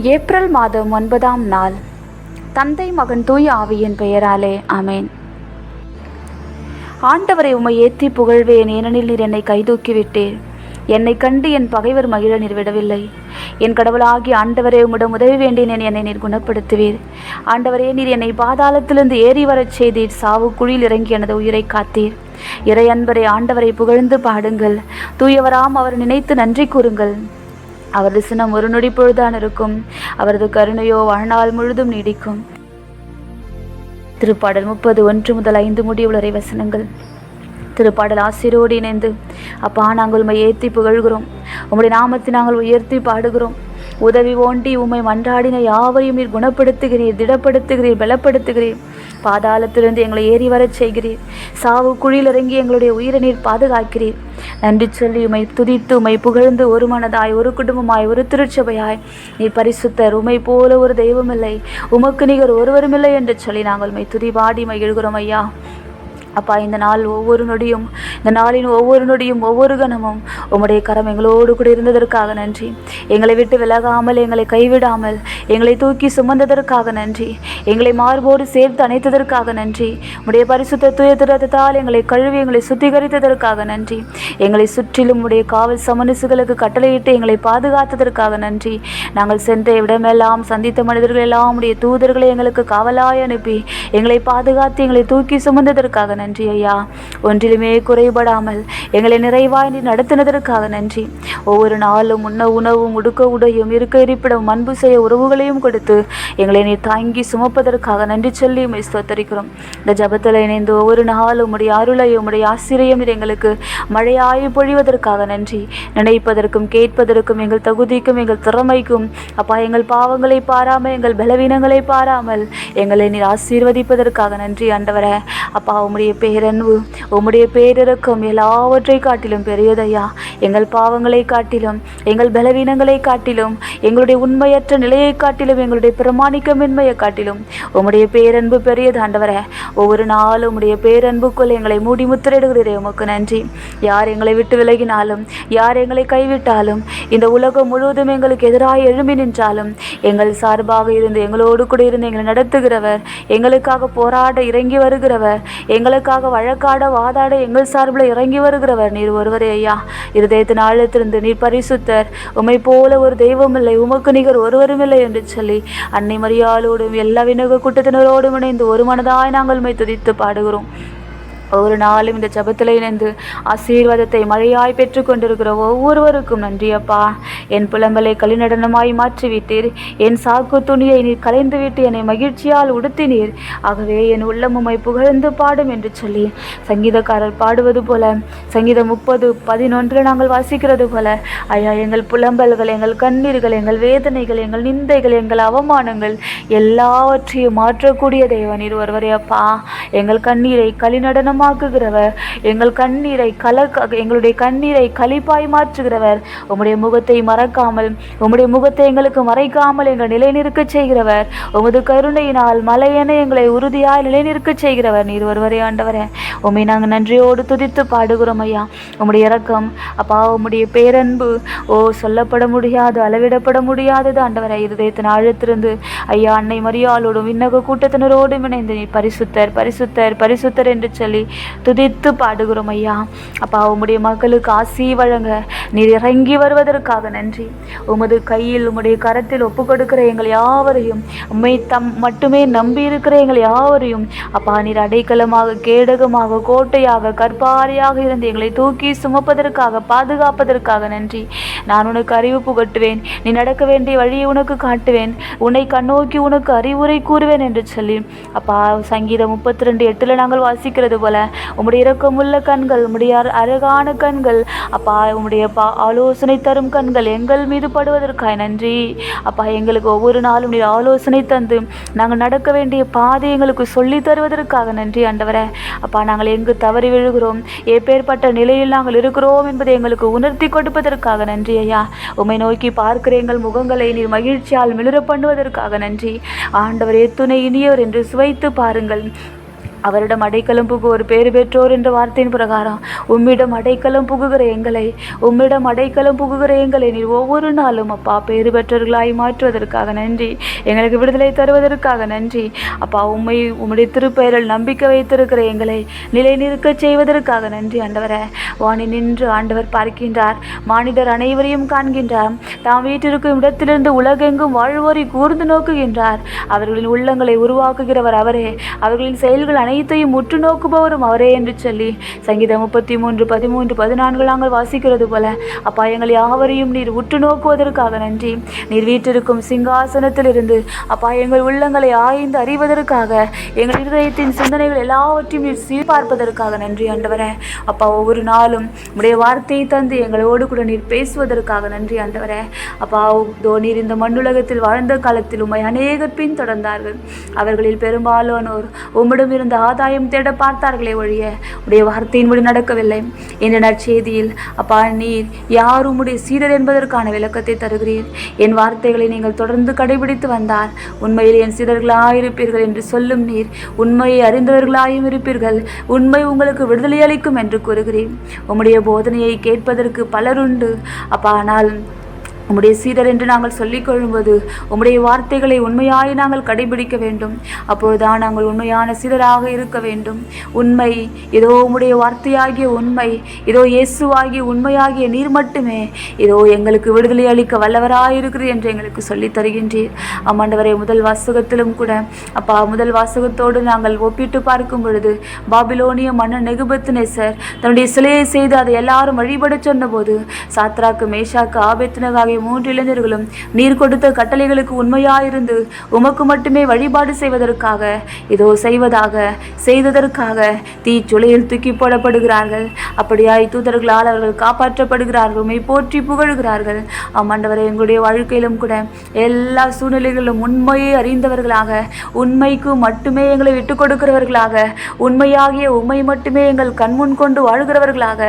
April மாதம் ஒன்பதாம் நாள். தந்தை மகன் தூய் ஆவியின் பெயராலே அமேன் ஆண்டவரை உம்மை ஏத்தி புகழ்வேன். ஏனெனில் நீர் என்னை கைதூக்கிவிட்டீர். என்னை கண்டு என் பகைவர் மகிழ நீர் விடவில்லை என் கடவுளாகி ஆண்டவரே உம்மிடம் உதவி வேண்டினேன் என்னை நீர் குணப்படுத்துவீர். ஆண்டவரே நீர் என்னை பாதாளத்திலிருந்து ஏறி வரச் செய்தீர். சாவு குழியில் இறங்கி எனது உயிரை காத்தீர். இறை அன்பரை ஆண்டவரை புகழ்ந்து பாடுங்கள். தூயவராம் அவர் நினைத்து நன்றி கூறுங்கள். அவரது சினம் ஒரு நொடி பொழுதான் இருக்கும். அவரது கருணையோ வாழ்நாள் முழுதும் நீடிக்கும். திருப்பாடல் முப்பது ஒன்று முதல் ஐந்து முடிவுளரை வசனங்கள். திருப்பாடல் ஆசிரோடு இணைந்து அப்பா நாங்கள் உண்மை ஏற்றி புகழ்கிறோம். உங்களுடைய நாமத்தை நாங்கள் உயர்த்தி பாடுகிறோம். உதவி ஓண்டி உம்மை மன்றாடின யாவரையும் நீர் குணப்படுத்துகிறீர் திடப்படுத்துகிறீர் பலப்படுத்துகிறீர். பாதாளத்திலிருந்து எங்களை ஏறி வரச் செய்கிறீர். சாவு குழியில் இறங்கி எங்களுடைய உயிரை நீர் பாதுகாக்கிறீர். நன்றி சொல்லி உமை துதித்து உமை புகழ்ந்து ஒரு மனதாய் ஒரு குடும்பமாய் ஒரு திருச்சபையாய். நீ பரிசுத்தர் உமை போல ஒரு தெய்வமில்லை. உமக்கு நிகர் ஒருவருமில்லை என்று சொல்லி நாங்கள் உமை துதி பாடி மகிழ்கிறோம் ஐயா. அப்பா இந்த நாள் ஒவ்வொரு நொடியும் இந்த நாளின் ஒவ்வொரு நொடியும் ஒவ்வொரு கணமும் உம்முடைய கரம் எங்களோடு கூட இருந்ததற்காக நன்றி. எங்களை விட்டு விலகாமல் எங்களை கைவிடாமல் எங்களை தூக்கி சுமந்ததற்காக நன்றி. எங்களை மார்போடு சேர்த்து அணைத்ததற்காக நன்றி. உடைய பரிசுத்த தூய திரத்தால் எங்களை கழுவி எங்களை சுத்திகரித்ததற்காக நன்றி. எங்களை சுற்றிலும் உடைய காவல் சமனுசுகளுக்கு கட்டளையிட்டு எங்களை பாதுகாத்ததற்காக நன்றி. நாங்கள் சென்ற இடமெல்லாம் சந்தித்த மனிதர்கள் எல்லாம் உடைய தூதர்களை எங்களுக்கு காவலாய் அனுப்பி எங்களை பாதுகாத்து எங்களை தூக்கி சுமந்ததற்காக நன்றி ஐயா. ஒன்றிலுமே குறைபடாமல் எங்களை நிறைவாய் நீ நடத்தினதற்காக நன்றி. ஒவ்வொரு நாளும் உண்ண உணவும் உடுக்க உடையும் இருக்க இருப்பிடம் அன்பு செய்ய உறவுகளையும் கொடுத்து எங்களை நீ தாங்கி சுமப்பதற்காக நன்றி சொல்லி ஸ்தோத்தரிக்கிறோம். இந்த ஜபத்தில் இணைந்து ஒவ்வொரு நாளும் உடைய அருளையும் உம்முடைய ஆசிரியம் எங்களுக்கு மழையாய் பொழிவதற்காக நன்றி. நினைப்பதற்கும் கேட்பதற்கும் எங்கள் தகுதிக்கும் எங்கள் திறமைக்கும் அப்பா எங்கள் பாவங்களை பாராமல் எங்கள் பலவீனங்களை பாராமல் எங்களை நீர் ஆசீர்வதிப்பதற்காக நன்றி ஆண்டவரே. அப்பா உம்முடைய பேரன்பு உம்முடைய பேரிறக்கம் எல்லாவற்றை காட்டிலும் பெரியதையா? எங்கள் பாவங்களை காட்டிலும் எங்கள் பலவீனங்களை காட்டிலும் எங்களுடைய உண்மையற்ற நிலையை காட்டிலும் எங்களுடைய பிரமாணிக்கமின்மையை காட்டிலும். உம்முடைய பேரன்பு பெரியதாண்டவரே ஒவ்வொரு நாளும் உம்முடைய பேரன்புக்குள் எங்களை மூடி முத்திரையிடுகிறீரே. உமக்கு நன்றி. யார் எங்களை விட்டு விலகினாலும் யார் எங்களை கைவிட்டாலும் இந்த உலகம் முழுவதும் எங்களுக்கு எதிராக எழும்பி நின்றாலும் எங்கள் சார்பாக இருந்து எங்களோடு கூட இருந்து எங்களை நடத்துகிறவர் எங்களுக்காக போராட இறங்கி வருகிறவர் எங்களை எங்களுக்காக வழக்காட வாதாட எங்கள் சார்பில் இறங்கி வருகிறவர் நீர் ஒருவரே ஐயா. இருதயத்தின் ஆழத்திலிருந்து நீர் பரிசுத்தர். உமை போல ஒரு தெய்வம் இல்லை உமக்கு நிகர் ஒருவரும் இல்லை என்று சொல்லி அன்னை மரியாளோடும் எல்லா வினக கூட்டத்தினரோடும் இணைந்து ஒரு மனதாய் நாங்கள் உண்மை துதித்து பாடுகிறோம். ஒவ்வொரு நாளும் இந்த ஜபத்தில் இணைந்து ஆசீர்வாதத்தை மழையாய் பெற்றுக்கொண்டிருக்கிற ஒவ்வொருவருக்கும் நன்றியப்பா என் புலம்பலை கலிநடனமாய் மாற்றிவிட்டீர். என் சாக்கு துணியை நீர் கலைந்துவிட்டு என்னை மகிழ்ச்சியால் உடுத்தினீர். ஆகவே என் உள்ளமுமை புகழ்ந்து பாடும் என்று சொல்லி சங்கீதக்காரர் பாடுவது போல சங்கீதம் முப்பது பதினொன்றில் நாங்கள் வாசிக்கிறது போல ஐயா எங்கள் புலம்பல்கள் எங்கள் கண்ணீர்கள் எங்கள் வேதனைகள் எங்கள் நிந்தைகள் எங்கள் அவமானங்கள் எல்லாவற்றையும் மாற்றக்கூடிய தேவனீர் ஒருவரே அப்பா. எங்கள் கண்ணீரை கலிநடனம் சுத்தமாக்குகிறவர் எங்கள் கண்ணீரை கல எங்களுடைய கண்ணீரை கழிப்பாய் மாற்றுகிறவர். உம்முடைய முகத்தை மறக்காமல் உம்முடைய முகத்தை எங்களுக்கு மறைக்காமல் எங்கள் நிலைநிற்க செய்கிறவர். உமது கருணையினால் மலையென எங்களை உறுதியாய் நிலைநிற்க செய்கிறவர். நீர் ஒருவரே ஆண்டவரே உம்மை நாங்கள் நன்றியோடு துதித்து பாடுகிறோம் ஐயா. உம்முடைய இறக்கம் அப்பா உம்முடைய பேரன்பு ஓ சொல்லப்பட முடியாது அளவிடப்பட முடியாதது ஆண்டவரை. இருதயத்தின் ஆழத்திருந்து ஐயா அன்னை மரியாளோடும் விண்ணக கூட்டத்தினரோடும் இணைந்து நீ பரிசுத்தர் பரிசுத்தர் பரிசுத்தர் என்று சொல்லி துதித்து பாடுகிறோம் ஐயா. அப்பா உம்முடைய மக்களுக்கு ஆசி வழங்க நீர் இறங்கி வருவதற்காக நன்றி. உமது கையில் உம்முடைய கரத்தில் ஒப்பு கொடுக்கிற எங்கள் யாவரையும் உம்மை தம் மட்டுமே நம்பி இருக்கிற எங்கள் யாவரையும் அப்பா நீர் அடைக்கலமாக கேடகமாக கோட்டையாக கற்பாரியாக இருந்து எங்களை தூக்கி சுமப்பதற்காக பாதுகாப்பதற்காக நன்றி. நான் உனக்கு அறிவு புகட்டுவேன். நீ நடக்க வேண்டிய வழியை உனக்கு காட்டுவேன். உன்னை கண்ணோக்கி உனக்கு அறிவுரை கூறுவேன் என்று சொல்லி அப்பா சங்கீதம் முப்பத்தி ரெண்டு எட்டில் நாங்கள் வாசிக்கிறது போல உம்முடைய இரக்கமுள்ள கண்கள் உம்முடைய அழகான கண்கள். அப்பா உம்முடைய பா ஆலோசனை தரும் கண்கள் எங்கள் மீது படுவதற்காய் நன்றி. அப்பா எங்களுக்கு ஒவ்வொரு நாளும் நீர் ஆலோசனை தந்து நாங்கள் நடக்க வேண்டிய பாதை எங்களுக்கு சொல்லி தருவதற்காக நன்றி ஆண்டவரே. அப்பா நாங்கள் எங்கு தவறி விழுகிறோம் எப்பேற்பட்ட நிலையில் நாங்கள் இருக்கிறோம் என்பதை எங்களுக்கு உணர்த்தி கொடுப்பதற்காக நன்றி ஐயா. உம்மை நோக்கி பார்க்கிற எங்கள் முகங்களை நீர் மகிழ்ச்சியால் மிளிர பண்ணுவதற்காக நன்றி. ஆண்டவரே துணை இனியோர் என்று சுவைத்து பாருங்கள். அவரிடம் அடைக்கலம் புகுவோர் பேறு பெற்றோர் என்ற வார்த்தையின் பிரகாரம். உம்மிடம் அடைக்கலம் புகுகிற எங்களை உம்மிடம் அடைக்கலம் புகுகிற எங்களை நீர் ஒவ்வொரு நாளும் அப்பா பேறு பெற்றவர்களாய் மாற்றுவதற்காக நன்றி. எங்களுக்கு விடுதலை தருவதற்காக நன்றி. அப்பா உம்மை உம்முடைய திருப்பெயரில் நம்பிக்கை வைத்திருக்கிற எங்களை நிலை நிற்க செய்வதற்காக நன்றி ஆண்டவரே. வாணி நின்று ஆண்டவர் பார்க்கின்றார். மானிடர் அனைவரையும் காண்கின்றார். தாம் வீட்டிற்கும் இடத்திலிருந்து உலகெங்கும் வாழ்வோரை கூர்ந்து நோக்குகின்றார். அவர்களின் உள்ளங்களை உருவாக்குகிறவர் அவரே. அவர்களின் செயல்கள் அனை அனைத்தையும் உற்று நோக்குபவரும் அவரே என்று சொல்லி சங்கீதம் முப்பத்தி மூன்று பதிமூன்று பதினான்கு நாங்கள் வாசிக்கிறது போல அப்பா எங்களை யாவரையும் நீர் உற்று நோக்குவதற்காக நன்றி. நீர் வீட்டிற்கும் சிங்காசனத்தில் இருந்து அப்பா எங்கள் உள்ளங்களை ஆய்ந்து அறிவதற்காக எங்கள் இருதயத்தின் சிந்தனைகள் எல்லாவற்றையும் நீர் சீர்பார்ப்பதற்காக நன்றி ஆண்டவரே. அப்பா ஒவ்வொரு நாளும் உடைய வார்த்தையை தந்து எங்களோடு கூட நீர் பேசுவதற்காக நன்றி ஆண்டவரே. அப்பா தோ நீர் இந்த மண்ணுலகத்தில் வாழ்ந்த காலத்தில் உம்மை அநேகர் பின்தொடர்ந்தார்கள். அவர்களில் பெரும்பாலானோர் உம்மிடம் இருந்த ஆதாயம் தேட பார்த்தார்களே ஒழிய உடைய வார்த்தையின்படி நடக்கவில்லை. என்ற நற்செய்தியில் அப்பா நீர் யார் உம்முடைய சீடர் என்பதற்கான விளக்கத்தை தருகிறீர். என் வார்த்தைகளை நீங்கள் தொடர்ந்து கடைபிடித்து வந்தால் உண்மையில் என் சீடர்களாயிருப்பீர்கள் என்று சொல்லும் நீர் உண்மையை அறிந்தவர்களாயும் இருப்பீர்கள். உண்மை உங்களுக்கு விடுதலை அளிக்கும் என்று கூறுகிறேன். உம்முடைய போதனையை கேட்பதற்கு பலருண்டு. அப்பா ஆனால் உம்முடைய சீடர் என்று நாங்கள் சொல்லிக் கொள்ளும்போது உம்முடைய வார்த்தைகளை உண்மையாய் நாங்கள் கடைபிடிக்க வேண்டும். அப்பொழுதுதான் நாங்கள் உண்மையான சீடராக இருக்க வேண்டும். உண்மை ஏதோ உம்முடைய வார்த்தையாகிய உண்மை ஏதோ இயேசுவாகிய உண்மையாகிய நீர் மட்டுமே ஏதோ எங்களுக்கு விடுதலை அளிக்க வல்லவராயிருக்கிறது என்று எங்களுக்கு சொல்லித் தருகின்றீர். அம்மாண்டவரை முதல் வாசகத்திலும் கூட அப்பா முதல் வாசகத்தோடு நாங்கள் ஒப்பிட்டு பார்க்கும் பொழுது பாபிலோனிய மன்னன் சார் தன்னுடைய சிலையை செய்து அதை எல்லாரும் வழிபடச் சொன்னபோது சாத்ராக்கு மேஷாக்கு ஆபேத்னகாகிய மூன்று இளைஞர்களும் நீர் கொடுத்த கட்டளைகளுக்கு உண்மையாயிருந்து உமக்கு மட்டுமே வழிபாடு செய்வதற்காக இதோ செய்வதாக செய்ததற்காக தீச்சுளையில் தூக்கி போடப்படுகிறார்கள். அப்படியாய் தூதர்களால் அவர்கள் காப்பாற்றப்படுகிறார்கள் உண்மை போற்றி புகழ்கிறார்கள். ஆமாண்டவரை எங்களுடைய வாழ்க்கையிலும் கூட எல்லா சூழ்நிலைகளிலும் உண்மையை அறிந்தவர்களாக உண்மைக்கு மட்டுமே எங்களை விட்டு கொடுக்கிறவர்களாக உண்மையாகிய உண்மை மட்டுமே எங்கள் கண்முன் கொண்டு வாழ்கிறவர்களாக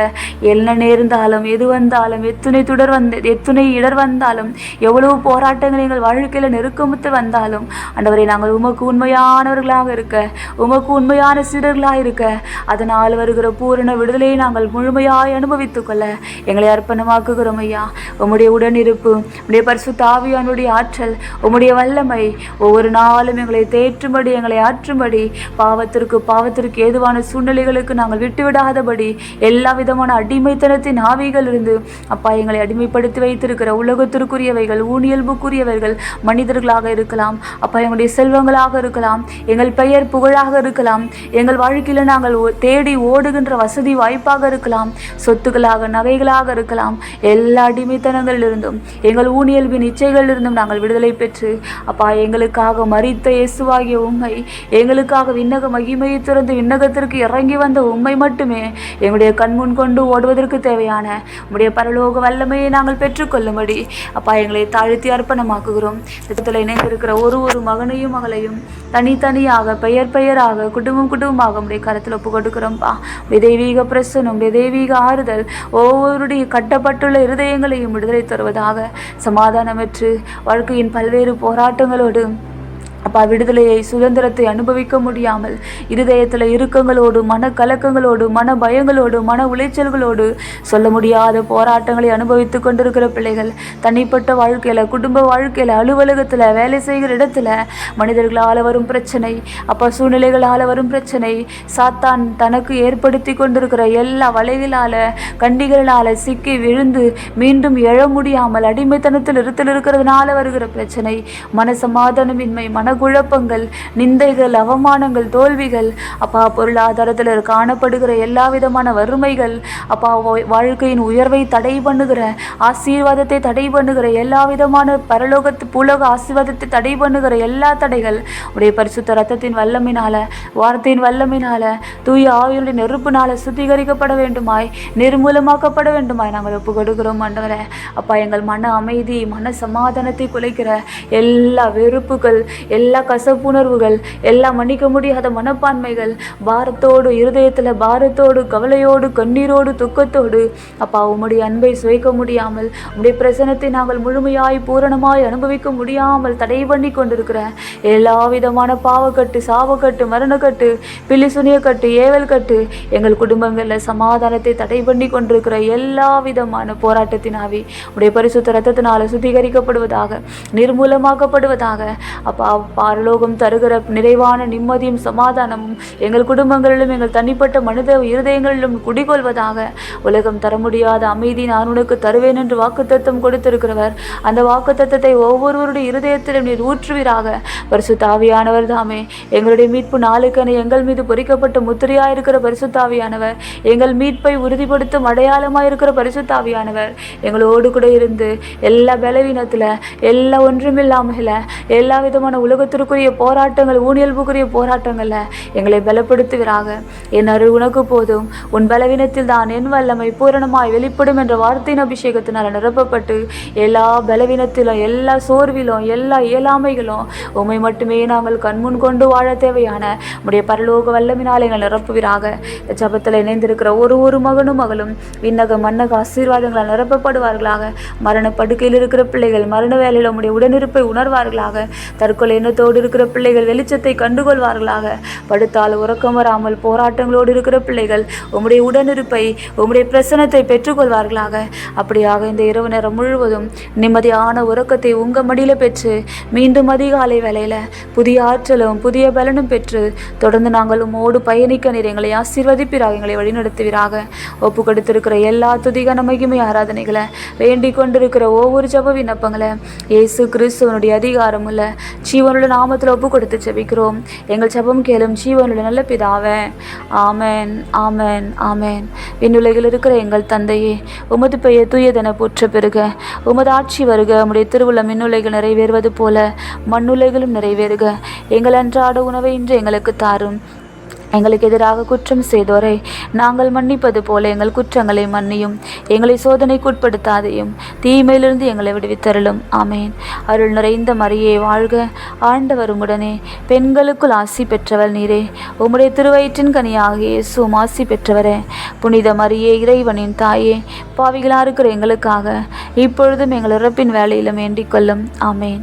என்ன நேர்ந்தாலும் எது வந்தாலும் எத்துணை தொடர் வந்து எத்துணை இடர் வந்தாலும் எவ்வளவு போராட்டங்கள் எங்கள் வாழ்க்கையில் நெருக்கமுத்து வந்தாலும் ஆண்டவரை நாங்கள் உமக்கு உண்மையானவர்களாக இருக்க உமக்கு உண்மையான சீடர்களாக இருக்க அதனால் வருகிற பூரண விடுதலையை நாங்கள் முழுமையாய் அனுபவித்துக் கொள்ள எங்களை அர்ப்பணமாக்குகிறோம் ஐயா. உம்முடைய உடனிருப்பு உடைய பரிசு தாவியானுடைய ஆற்றல் உம்முடைய வல்லமை ஒவ்வொரு நாளும் எங்களை தேற்றும்படி எங்களை ஆற்றும்படி பாவத்திற்கு பாவத்திற்கு ஏதுவான சூழ்நிலைகளுக்கு நாங்கள் விட்டுவிடாதபடி எல்லா விதமான அடிமைத்தனத்தின் ஆவிகள் இருந்து அப்பா எங்களை அடிமைப்படுத்தி வைத்திருக்கிற உலகத்திற்குரியவைகள் ஊனியல்புக்குரியவைகள் மனிதர்களாக இருக்கலாம் அப்பா எங்களுடைய செல்வங்களாக இருக்கலாம் எங்கள் பெயர் புகழாக இருக்கலாம் எங்கள் வாழ்க்கையில் நாங்கள் ஓ- தேடி ஓடுகின்ற வசதி வாய்ப்பாக இருக்கலாம் சொத்துக்களாக நகைகளாக இருக்கலாம் எல்லா அடிமைத்தனங்களிலிருந்தும் எங்கள் ஊனியல்பின் இச்சைகளிலிருந்தும் நாங்கள் விடுதலை பெற்று அப்பா எங்களுக்காக மறித்த இயேசுவாகிய உண்மை எங்களுக்காக விண்ணக மகிமையை திறந்து விண்ணகத்திற்கு இறங்கி வந்த உண்மை மட்டுமே எங்களுடைய கண்முன் கொண்டு ஓடுவதற்கு தேவையான உடைய பரலோக வல்லமையை நாங்கள் பெற்றுக்கொள்ளும்படி அப்பா எங்களை தாழ்த்தி அர்ப்பணமாக்குகிறோம். திட்டத்தில் இணைந்திருக்கிற ஒரு ஒரு மகனையும் மகளையும் தனித்தனியாக பெயர் பெயராக குடும்பம் குடும்பமாக உடைய கருத்தில் ஒப்பு கொடுக்கிறோம்ப்பா உடைய தெய்வீக பிரசனம் உடைய தெய்வீக ஆறுதல் ஒவ்வொருடைய கட்டப்பட்டுள்ள இருதயங்களையும் விடுதலை தருவதாக சமாதானமற்று வாழ்க்கையின் பல்வேறு போராட்டங்களோடு அப்பா விடுதலையை சுதந்திரத்தை அனுபவிக்க முடியாமல் இருதயத்தில் இறுக்கங்களோடு மனக்கலக்கங்களோடு மன பயங்களோடு மன உளைச்சல்களோடு சொல்ல முடியாத போராட்டங்களை அனுபவித்து கொண்டிருக்கிற பிள்ளைகள் தனிப்பட்ட வாழ்க்கையில் குடும்ப வாழ்க்கையில் அலுவலகத்தில் வேலை செய்கிற இடத்துல மனிதர்களால் வரும் பிரச்சனை அப்பா சூழ்நிலைகளால் வரும் பிரச்சனை சாத்தான் தனக்கு ஏற்படுத்தி கொண்டிருக்கிற எல்லா வலைகளால் கண்டிகளால் சிக்கி விழுந்து மீண்டும் எழ முடியாமல் அடிமைத்தனத்தில் இருத்தல் இருக்கிறதுனால வருகிற பிரச்சனை மனசமாதானமின்மை மனக்குழப்பங்கள் நிந்தைகள் அவமானங்கள் தோல்விகள். அப்பா பொருளாதாரத்தில் காணப்படுகிற எல்லா விதமான வறுமைகள். அப்பா வா- வாழ்க்கையின் உயர்வை தடை பண்ணுகிற ஆசீர்வாதத்தை தடை பண்ணுகிற எல்லா விதமான பரலோகத்து பூலோக ஆசீர்வாதத்தை தடை பண்ணுகிற எல்லா தடைகள். உடைய பரிசுத்த ரத்தத்தின் வல்லமினால வார்த்தையின் வல்லமினால தூய ஆவியுடைய நெருப்புனால சுத்திகரிக்கப்பட வேண்டுமாய் நிர்மூலமாக்கப்பட வேண்டுமாய் நாங்கள் ஒப்பு கொடுக்கிறோம் ஆண்டவரே. அப்பா எங்கள் மன அமைதி மன சமாதானத்தை குலைக்கிற எல்லா வெறுப்புகள் எல்லா எல்லா கசப்புணர்வுகள் எல்லா மன்னிக்க முடியாத மனப்பான்மைகள் பாரத்தோடு இருதயத்தில் பாரத்தோடு கவலையோடு கண்ணீரோடு துக்கத்தோடு அப்பா உம்முடைய அன்பை சுவைக்க முடியாமல் உம்முடைய பிரசனத்தை நாங்கள் முழுமையாய் பூரணமாய் அனுபவிக்க முடியாமல் தடை பண்ணி கொண்டிருக்கிற எல்லா விதமான பாவக்கட்டு சாவக்கட்டு மரணக்கட்டு பில்லி சுனியக்கட்டு ஏவல் கட்டு எங்கள் குடும்பங்களில் சமாதானத்தை தடை பண்ணி கொண்டிருக்கிற எல்லா விதமான போராட்டத்தினாவே உடைய பரிசுத்த ரத்தத்தினால் சுத்திகரிக்கப்படுவதாக நிர்மூலமாக்கப்படுவதாக அப்பா பாரலோகம் தருகிற நிறைவான நிம்மதியும் சமாதானமும் எங்கள் குடும்பங்களிலும் எங்கள் தனிப்பட்ட மனித இருதயங்களிலும் குடிகொள்வதாக. உலகம் தர முடியாத அமைதி நான் உனக்கு தருவேன் என்று வாக்குத்தத்தம் கொடுத்திருக்கிறவர். அந்த வாக்குத்தத்தத்தை ஒவ்வொருவருடைய இருதயத்திலும் நீர் ஊற்றுவீராக. பரிசுத்தாவியானவர் தாமே எங்களுடைய மீட்பு நாளுக்கென எங்கள் மீது பொறிக்கப்பட்ட முத்திரையாக இருக்கிற பரிசுத்தாவியானவர். எங்கள் மீட்பை உறுதிப்படுத்தும் அடையாளமாக இருக்கிற பரிசுத்தாவியானவர். எங்களோடு கூட இருந்து எல்லா பலவீனத்தில் எல்லா ஒன்றுமில்லாமல் எல்லா விதமான உலகத்திற்குரிய போராட்டங்கள் ஊனியல்புக்குரிய போராட்டங்களில் எங்களை பலப்படுத்துவீராக. என் அருள் உனக்கு போதும். உன் பலவீனத்தில் தான் என் வல்லமை பூரணமாய் வெளிப்படும் என்ற வார்த்தையின் அபிஷேகத்தினால் நிரப்பப்பட்டு எல்லா பலவீனத்திலும் எல்லா சோர்விலும் எல்லா இயலாமைகளும் உம்மை மட்டுமே நாங்கள் கண்முன் கொண்டு வாழ தேவையான உடைய பரலோக வல்லமினால் எங்கள் நிரப்புவீராக. ஜபத்தில் இணைந்திருக்கிற ஒரு ஒரு மகனும் மகளும் விண்ணக மன்னக ஆசீர்வாதங்களால் நிரப்பப்படுவார்களாக. மரண படுக்கையில் இருக்கிற பிள்ளைகள் மரண வேலையில் உடைய உடனிருப்பை உணர்வார்களாக. தற்கொலை எண்ணத்தோடு இருக்கிற பிள்ளைகள் வெளிச்சத்தை கண்டுகொள்வார்களாக. படுத்தால் உறக்கம் வராமல் போராட்டங்களோடு இருக்கிற பிள்ளைகள் உம்முடைய உடனிருப்பை உம்முடைய பிரசனத்தை பெற்றுக்கொள்வார்களாக. அப்படியாக இந்த இரவு நேரம் முழுவதும் நிம்மதியான உறக்கத்தை உங்க மடியில் பெற்று மீண்டும் அதிகாலை வேலையில புதிய ஆற்றலும் புதிய பலனும் பெற்று தொடர்ந்து நாங்கள் உம்மோடு பயணிக்க நீர் எங்களை ஆசீர்வதிப்பிறாக எங்களை வழிநடத்துவீராக. ஒப்பு கொடுத்திருக்கிற எல்லா துதிகன மகிமை ஆராதனைகளை வேண்டிக் கொண்டிருக்கிற ஒவ்வொரு ஜப விண்ணப்பங்களை இயேசு கிறிஸ்துவனுடைய அதிகாரமுள்ள ஜீவனுள்ள நாமத்தில் ஒப்பு கொடுத்து செபிக்கிறோம் எங்கள் செபம் கேளும் ஜீவனுடைய நல்ல பிதாவே ஆமேன் ஆமேன் ஆமேன். விண்ணுலகில் இருக்கிற எங்கள் தந்தையே உமது பெயர் தூயதென போற்ற பெருக. உமது ஆட்சி வருக உம்முடைய திருவுள்ள மின்னுலைகள் நிறைவேறுவது போல மண்ணுலைகளும் நிறைவேறுக. எங்கள் அன்றாட உணவை இன்று எங்களுக்கு தாரும். எங்களுக்கு எதிராக குற்றம் செய்தோரை. நாங்கள் மன்னிப்பது போல எங்கள் குற்றங்களை மன்னியும். எங்களை சோதனைக்குட்படுத்தாதையும் தீமையிலிருந்து எங்களை விடுவித்தருளும். ஆமேன். அருள் நிறைந்த மரியே வாழ்க ஆண்டவர் உம்முடனே. பெண்களுக்குள் ஆசி பெற்றவள் நீரே. உம்முடைய திருவயிற்றின் கனியாகிய இயேசுவும் ஆசி பெற்றவரே. புனித மரியே இறைவனின் தாயே பாவிகளாக இருக்கிற எங்களுக்காக இப்பொழுதும் எங்கள் இறப்பின் வேலையிலும் வேண்டிக் கொள்ளும். ஆமேன்.